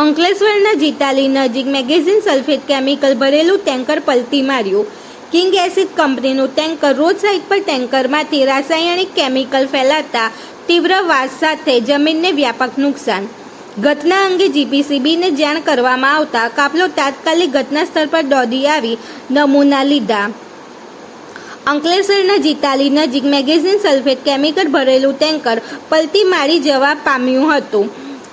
અંકલેશ્વરના જીતાલી નજીક magnesium sulphate chemical ભરેલું ટેન્કર પલટી માર્યું. કિંગ એસિડ કંપનીનું ટેન્કર રોડ સાઇડ પર ટેન્કરમાંથી રાસાયણિક કેમિકલ ફેલાતા તીવ્ર વાસ સાથે જમીનને વ્યાપક નુકસાન. ઘટના અંગે જીપીસીબીને જાણ કરવામાં આવતા કાફલો તાત્કાલિક ઘટના સ્થળ પર દોડી આવી, નમૂના લીધા. અંકલેશ્વરના જીતાલી નજીક મેગેઝિન સલ્ફેટ કેમિકલ ભરેલું ટેન્કર પલટી મારી જવા પામ્યું હતું.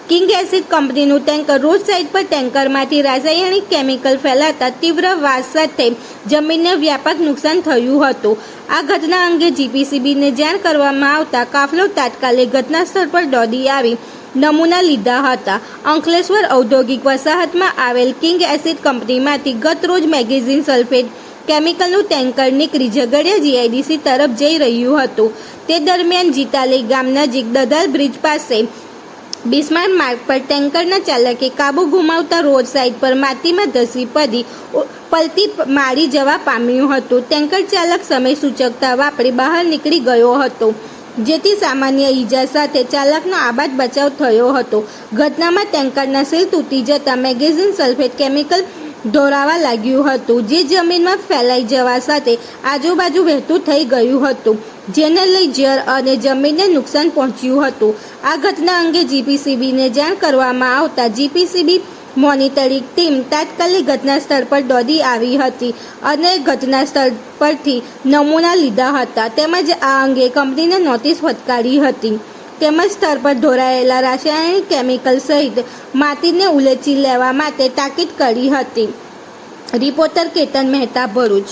કિંગ એસિડ કંપનીનું ટેન્કર રોડ સાઇડ પર ટેન્કરમાંથી રાસાયણિક કેમિકલ ફેલાતા તીવ્ર વાસ સાથે જમીનને વ્યાપક નુકસાન થયું હતું. આ ઘટના અંગે જીપીસીબીને જાણ કરવામાં આવતા કાફલો તાત્કાલિક ઘટના સ્થળ પર દોડી આવી. નમૂના લીધા હતા. અંકલેશ્વર ઔદ્યોગિક વસાહતમાં આવેલ કિંગ એસિડ કંપનીમાંથી ગત રોજ મેગેઝિન સલ્ફેટ કેમિકલનું ટેન્કર નીકળી ઝઘડિયા જીઆઈડીસી તરફ જઈ રહ્યું હતું. તે દરમિયાન જીતાલી ગામ નજીક દધાલ બ્રિજ પાસે બિસ્માર માર્ગ પર ટેન્કરના ચાલકે કાબુ ગુમાવતા રોડ સાઇડ પર માટીમાં ધસી પડી પલટી મારી જવા પામ્યું હતું. ટેન્કર ચાલક સમય સૂચકતા વાપરી બહાર નીકળી ગયો હતો, જેથી સામાન્ય ઈજા સાથે ચાલકનો આબાદ બચાવ થયો હતો. ઘટનામાં ટેન્કરના સીલ તૂટી જતા મેગેઝિન સલ્ફેટ કેમિકલ દોરાવા લાગ્યું હતું. જે જમીનમાં ફેલાઈ જવા સાથે આજુબાજુ વહેતું થઈ ગયું હતું. જેને લઈ જર અને જમીનને નુકસાન પહોંચ્યું હતું. આ ઘટના અંગે જીપીસીબીને જાણ કરવામાં આવતા જીપીસીબી મોનિટરિંગ ટીમ તાત્કાલિક ઘટના સ્થળ પર દોડી આવી હતી અને ઘટના સ્થળ પરથી નમૂના લીધા હતા. તેમજ આ અંગે કંપનીને નોટિસ ફટકારી હતી. તેમજ સ્તર પર ધોરાયેલા રાસાયણિક કેમિકલ સહિત માટીને ઉલેચી લેવા માટે તાકીદ કરી હતી. રિપોર્ટર કેતન મહેતા ભરૂચ